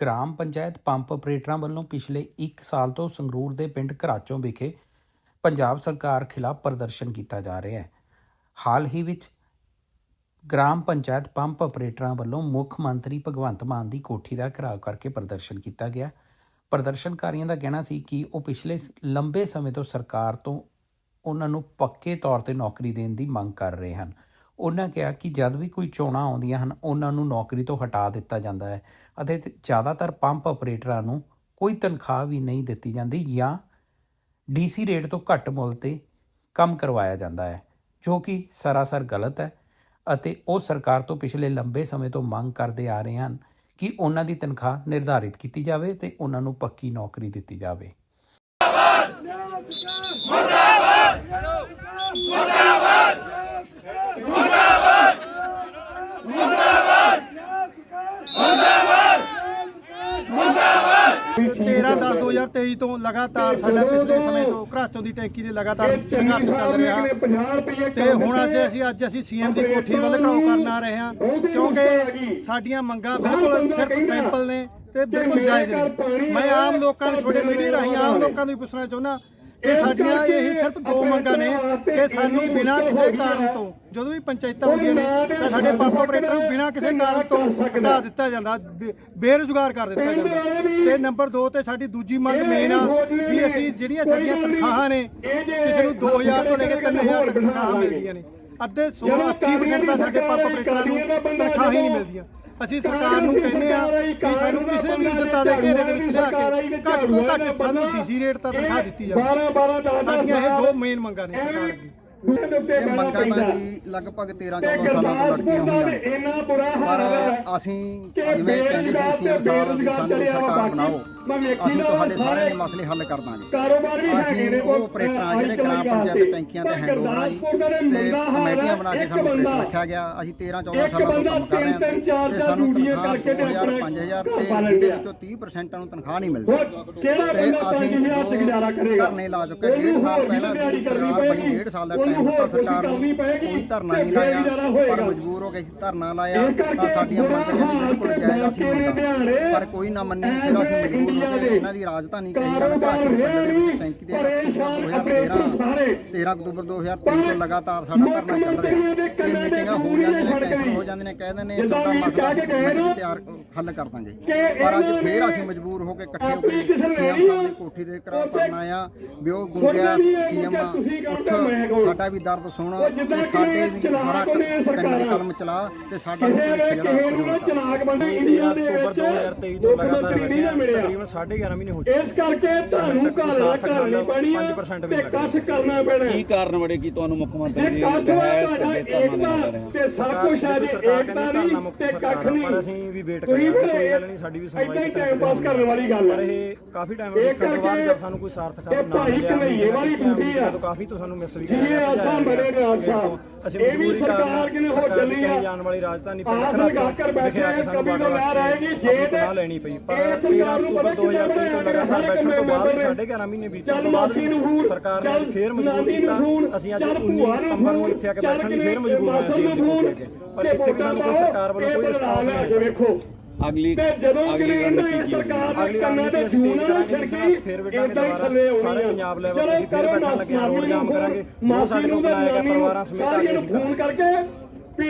Gram panchayat pump ਆਪਰੇਟਰਾਂ ਵੱਲੋਂ ਪਿਛਲੇ 1 ਸਾਲ ਤੋਂ ਸੰਗਰੂਰ ਦੇ ਪਿੰਡ ਘਰਾਚੋਂ ਵਿਖੇ ਪੰਜਾਬ ਸਰਕਾਰ ਖਿਲਾਫ ਪ੍ਰਦਰਸ਼ਨ ਕੀਤਾ ਜਾ ਰਿਹਾ ਹੈ। ਹਾਲ ਹੀ ਵਿੱਚ ਗ੍ਰਾਮ ਪੰਚਾਇਤ ਪੰਪ ਆਪਰੇਟਰਾਂ ਵੱਲੋਂ ਮੁੱਖ ਮੰਤਰੀ ਭਗਵੰਤ ਮਾਨ ਦੀ ਕੋਠੀ ਦਾ ਘਿਰਾਓ ਕਰਕੇ ਪ੍ਰਦਰਸ਼ਨ ਕੀਤਾ ਗਿਆ। ਪ੍ਰਦਰਸ਼ਨਕਾਰੀਆਂ ਦਾ ਕਹਿਣਾ ਸੀ ਕਿ ਉਹ ਪਿਛਲੇ ਲੰਬੇ ਸਮੇਂ ਤੋਂ ਸਰਕਾਰ ਤੋਂ ਉਹਨਾਂ ਨੂੰ ਪੱਕੇ ਤੌਰ ਤੇ ਨੌਕਰੀ ਦੇਣ ਦੀ ਮੰਗ ਕਰ ਰਹੇ ਹਨ। ਉਹਨਾਂ ਕਿਹਾ ਕਿ ਜਦ ਵੀ ਕੋਈ ਚੋਣਾਂ ਆਉਂਦੀਆਂ ਹਨ, ਉਹਨਾਂ ਨੂੰ ਨੌਕਰੀ ਤੋਂ ਹਟਾ ਦਿੱਤਾ ਜਾਂਦਾ ਹੈ ਅਤੇ ਜ਼ਿਆਦਾਤਰ ਪੰਪ ਆਪਰੇਟਰਾਂ ਨੂੰ ਕੋਈ ਤਨਖਾਹ ਵੀ ਨਹੀਂ ਦਿੱਤੀ ਜਾਂਦੀ ਜਾਂ ਡੀਸੀ ਰੇਟ ਤੋਂ ਘੱਟ ਮੁੱਲ ਤੇ ਕੰਮ ਕਰਵਾਇਆ ਜਾਂਦਾ ਹੈ, ਜੋ ਕਿ ਸਰਾਸਰ ਗਲਤ ਹੈ ਅਤੇ ਉਹ ਸਰਕਾਰ ਤੋਂ ਪਿਛਲੇ ਲੰਬੇ ਸਮੇਂ ਤੋਂ ਮੰਗ ਕਰਦੇ ਆ ਰਹੇ ਹਨ ਕਿ ਉਹਨਾਂ ਦੀ ਤਨਖਾਹ ਨਿਰਧਾਰਿਤ ਕੀਤੀ ਜਾਵੇ ਤੇ ਉਹਨਾਂ ਨੂੰ ਪੱਕੀ ਨੌਕਰੀ ਦਿੱਤੀ ਜਾਵੇ। ਜਾਵੇ13 10 2023 ਤੋਂ ਲਗਾਤਾਰ ਸਾਡਾ ਪਿਛਲੇ ਸਮੇਂ ਤੋਂ ਘਰਾਚੋਂ ਦੀ ਟੈਂਕੀ ਦੇ ਲਗਾਤਾਰ ਸੰਘਰਸ਼ ਚੱਲ ਰਿਹਾ। ਤੇ ਹੁਣ ਅੱਜ ਅਸੀਂ ਅੱਜ ਅਸੀਂ ਸੀਐਮ ਦੀ ਕੋਠੀ ਵੱਲ ਘਰਾਓ ਕਰਨ ਆ ਰਹੇ ਹਾਂ ਕਿਉਂਕਿ ਸਾਡੀਆਂ ਮੰਗਾਂ ਬਿਲਕੁਲ ਸਿਰਫ ਸੈਂਪਲ ਨੇ ਤੇ ਬਿਲਕੁਲ ਜਾਇਜ਼ ਨੇ। ਮੈਂ ਆਮ ਲੋਕਾਂ ਨੂੰ ਛੋਟੇ ਮੀਡੀਆ ਰਾਹੀਂ ਆਮ ਲੋਕਾਂ ਨੂੰ ਪੁੱਛਣਾ ਚਾਹੁੰਦਾ ਕਿ ਸਾਡੀਆਂ ਇਹ ਸਿਰਫ ਦੋ ਮੰਗਾਂ ਨੇ ਕਿ ਸਾਨੂੰ ਬਿਨਾਂ ਕਿਸੇ ਕਾਰਨ ਤੋਂ ਜਦੋਂ ਵੀ ਪੰਚਾਇਤਾਂ ਹੁੰਦੀਆਂ ਨੇ ਤਾਂ ਸਾਡੇ ਪੰਪ ਆਪਰੇਟਰ ਨੂੰ ਬਿਨਾਂ ਕਿਸੇ ਕਾਰਨ ਤੋਂ ਹਟਾ ਦਿੱਤਾ ਜਾਂਦਾ ਬੇਰੁਜ਼ਗਾਰ ਕਰ ਦਿੱਤਾ ਜਾਂਦਾ। ਤੇ ਨੰਬਰ 2 ਤੇ ਸਾਡੀ ਦੂਜੀ ਮੰਗ ਮੇਨ ਆ ਵੀ ਅਸੀਂ ਜਿਹੜੀਆਂ ਸਾਡੀਆਂ ਤਨਖਾਹਾਂ ਨੇ ਕਿਸੇ ਨੂੰ 2000 ਤੋਂ ਲੈ ਕੇ 3000 ਤੱਕ ਤਨਖਾਹਾਂ ਮਿਲਦੀਆਂ ਨੇ। ਅੱਧੇ 16 80% ਤਾਂ ਸਾਡੇ ਪੰਪ ਆਪਰੇਟਰਾਂ ਨੂੰ ਤਨਖਾਹਾਂ ਹੀ ਨਹੀਂ ਮਿਲਦੀਆਂ। ਅਸੀਂ ਸਰਕਾਰ ਨੂੰ ਕਹਿੰਦੇ ਆ ਕਿ ਸਾਨੂੰ ਕਿਸੇ ਵੀ ਜਨਤਾ ਦੇ ਘੇਰੇ ਦੇ ਵਿੱਚ ਲਿਆ ਕੇ ਘੱਟ ਤੋਂ ਘੱਟ ਸਾਨੂੰ ਡੀਸੀ ਰੇਟ ਤਾਂ ਤਨਖਾਹ ਦਿੱਤੀ ਜਾਵੇ। ਸਾਡੀਆਂ ਇਹ ਦੋ ਮੇਨ ਮੰਗਾਂ ਨੇ ਸਰਕਾਰ ਅੱਗੇ ਇਹ ਮੰਗਾਂ ਤਾਂ ਜੀ ਲਗਭਗ 13 14 ਸਾਲਾਂ ਤੋਂ ਲੜਕੀਆਂ ਹੋਈਆਂ ਪਰ ਅਸੀਂ ਜਿਵੇਂ ਕਹਿੰਦੇ ਸੀ ਸੀਐਮ ਸਾਹਿਬ ਵੀ ਸਾਨੂੰ ਸਰਕਾਰ ਬਣਾਓ ਅਸੀਂ ਤੁਹਾਡੇ ਸਾਰਿਆਂ ਦੇ ਮਸਲੇ ਹੱਲ ਕਰ ਦਾਂਗੇ। ਅਸੀਂ ਉਹ ਆਪਰੇਟਰਾਂ ਜਿਹੜੇ ਗ੍ਰਾਮ ਪੰਚਾਇਤ ਟੈਂਕੀਆਂ ਤੇ ਹੈਂਡਓਵਰਾਂ ਜੀ ਤੇ ਕਮੇਟੀਆਂ ਬਣਾ ਕੇ ਸਾਨੂੰ ਆਪਰੇਟਰ ਰੱਖਿਆ ਗਿਆ। ਅਸੀਂ 13 14 ਸਾਲਾਂ ਤੋਂ ਕੰਮ ਕਰ ਰਹੇ ਹਾਂ ਤੇ ਸਾਨੂੰ ਤਨਖਾਹ 2000 5000 ਤੇ ਇਹਦੇ ਵਿੱਚੋਂ 30% ਨੂੰ ਤਨਖਾਹ ਨਹੀਂ ਮਿਲਦੀ। ਤੇ ਅਸੀਂ ਜੋ ਧਰਨੇ ਲਾ ਚੁੱਕੇ ਡੇਢ ਸਾਲ ਪਹਿਲਾਂ ਸਰਕਾਰ ਬਣੀ ਡੇਢ ਸਾਲ ਦਾ ਟਾਈਮ ਦਿੱਤਾ ਸਰਕਾਰ ਨੂੰ ਕੋਈ ਧਰਨਾ ਨਹੀਂ ਲਾਇਆ ਪਰ ਮਜਬੂਰ ਹੋ ਕੇ ਅਸੀਂ ਧਰਨਾ ਲਾਇਆ ਤਾਂ ਸਾਡੀਆਂ ਮੰਗਾਂ ਜਿਹੜੀ ਬਿਲਕੁਲ ਜਾਇਜ਼ ਅਸੀਂ ਮੰਗਾਂ ਪਰ ਕੋਈ ਨਾ ਮੰਨੀ ਫਿਰ ਅਸੀਂ ਮਜਬੂਰ ਹੋ ਕੇ ਇਹਨਾਂ ਦੀ ਰਾਜਧਾਨੀ ਕਹੀ ਪਿੰਡ ਦੇ ਵਿੱਚ ਟੈਂਕੀ ਦੇ ਅਕਤੂਬਰ 2013 13 ਅਕਤੂਬਰ 2023 ਤੋਂ ਲਗਾਤਾਰ ਸਾਡਾ ਧਰਨਾ ਚੱਲ ਰਿਹਾ। ਇਹ ਮੀਟਿੰਗਾਂ ਹੋ ਜਾਂਦੀਆਂ ਨੇ ਕੈਂਸਲ ਹੋ ਜਾਂਦੀਆਂ ਨੇ ਕਹਿ ਦਿੰਦੇ ਨੇ ਸਾਡਾ ਮਸਲਾ ਅਸੀਂ ਕਮੇਟੀ 'ਚ ਤਿਆਰ ਹੱਲ ਕਰ ਦਾਂਗੇ। ਪਰ ਅੱਜ ਫੇਰ ਅਸੀਂ ਮਜਬੂਰ ਹੋ ਕੇ ਇਕੱਠੇ ਹੋ ਕੇ ਸੀਐਮ ਸਾਹਿਬ ਦੀ ਕੋਠੀ ਦੇ ਕਰਾ ਕਰਨ ਆ ਵੀ ਉਹ ਗੁੰਗਿਆ ਸੀਐਮ ਉੱਠ ਸਾਡਾ ਵੀ ਦਰਦ ਸੁਣ ਤੇ ਸਾਡੇ ਵੀ ਹਰਾ ਕੰਨ ਦੀ ਕਲਮ ਚਲਾ ਤੇ ਸਾਡਾ ਵੀ ਭਵਿੱਖ ਜਿਹੜਾ ਉਜਵਲ ਕਰ। ਅਕਤੂਬਰ 2023 ਤੋਂ ਲਗਾਤਾਰ ਆ ਤਕਰੀਬਨ 11.5 ਮਹੀਨੇ ਹੋ ਚੁੱਕੇ ਇਸ ਕਰਕੇ ਤੁਹਾਨੂੰ ਘਰ ਕਰਨੀ ਪੈਣੀ ਆ 5% ਤੇ ਵੀ ਇਕੱਠ ਕਰਨਾ ਪੈਣਾ ਕੀ ਕਾਰਨ ਬੜੇ ਕੀ ਤੁਹਾਨੂੰ ਮੁੱਖ ਮੰਤਰੀ ਦੀ ਕੱਠ ਦੇ ਦੇ ਰਹੇ ਤੇ ਸਭ ਕੁਝ ਹੈ ਜੀ ਏਕਤਾ ਨਹੀਂ ਤੇ ਕੱਖ ਨਹੀਂ। ਪਰ ਅਸੀਂ ਵੀ ਵੇਟ ਕੋਈ ਗੱਲ ਨਹੀਂ ਸਾਡੀ ਵੀ ਸੁਣਵਾਈ ਹੀ ਟਾਈਮ ਪਾਸ ਕਰਨ ਵਾਲੀ ਗੱਲ ਹੈ। ਇਹ ਕਾਫੀ ਟਾਈਮ ਇਹ ਕਰਕੇ ਜਦ ਸਾਨੂੰ ਕੋਈ ਸਾਰਥਕ ਇਹ ਕੰਮ ਨਾ ਭਾਈ ਮਿਲਿਆ ਕਨਈਏ ਵਾਲੀ ਡਿਊਟੀ ਆ। ਤੋਂ ਕਾਫੀ ਤੋਂ ਸਾਨੂੰ ਮਿਸ ਵੀ ਜੀ ਆਸਾਂ ਨੇ ਆਸਾਂ। ਇਹ ਵੀ ਸਰਕਾਰ ਕਿਨੇ ਹੋ ਚੱਲੀ ਆ? ਜਾਣ ਵਾਲੀ ਰਾਜਧਾਨੀ ਪਿੰਡ ਆਸ ਖਰਾਬ ਲਗਾ ਕੇ ਬੈਠੇ ਆ ਸਾਨੂੰ ਕभी ਬਾਰਡਰ ਲਗਾ ਵਾਸਤੇ ਰਹੇ ਜੇ ਪਨਾਹ ਲੈਣੀ ਪਈ। ਪਰ ਸਰਕਾਰ ਨੂੰ ਪਤਾ 2023 ਤੋਂ ਲਗਾਤਾਰ ਬੈਠਣ ਤੋਂ ਬਾਅਦ ਵੀ ਸਾਢੇ 11 ਮਹੀਨੇ ਬੀਤੇ ਚੱਲ ਤੋਂ ਮਾਸੀ ਨੂੰ ਫੋਨ, ਸਰਕਾਰ ਨੇ ਫੇਰ ਮਜਬੂਰ ਕੀਤਾ। ਅਸੀਂ ਅੱਜ ਚੱਲ 19 ਭੂਆ ਨੂੰ ਸਤੰਬਰ ਨੂੰ ਇੱਥੇ ਆ ਕੇ ਬੈਠਣ ਲਈ ਫੇਰ ਮਜਬੂਰ ਹੋਏ ਸੀ ਪਰ ਤੇ ਇੱਥੇ ਵੀ ਸਾਨੂੰ ਕੋਈ ਸਰਕਾਰ ਵੱਲੋਂ ਕੋਈ ਰਿਸਪਾਂਸ ਨਹੀਂ ਕੇ ਵੇਖੋ। ਅਗਲੀ ਤੇ ਜਦੋਂ ਅਗਲੀ ਰਣਨੀਤੀ ਇਹ ਕੀ ਸਰਕਾਰ ਦੇ ਕੰਨਾਂ ਕਰਾਂਗੇ ਨਾਲ ਇਸ ਛਿੜਕੀ ਏਦਾਂ ਹੀ ਥੱਲੇ ਆਉਣੀ ਆ। ਪੰਜਾਬ ਲੈਵਲ ਚਲੋ ਤੇ ਅਸੀਂ ਫੇਰ ਬੈਠਣ ਲੱਗੇ ਰੋਡ ਜਾਮ ਕਰਾਂਗੇ। ਮਾਸੀ ਨੂੰ ਤੇ ਨਾਨੀ ਨੂੰ ਸਾਰਿਆਂ ਨੂੰ ਫੋਨ ਕਰਕੇ ਵੀ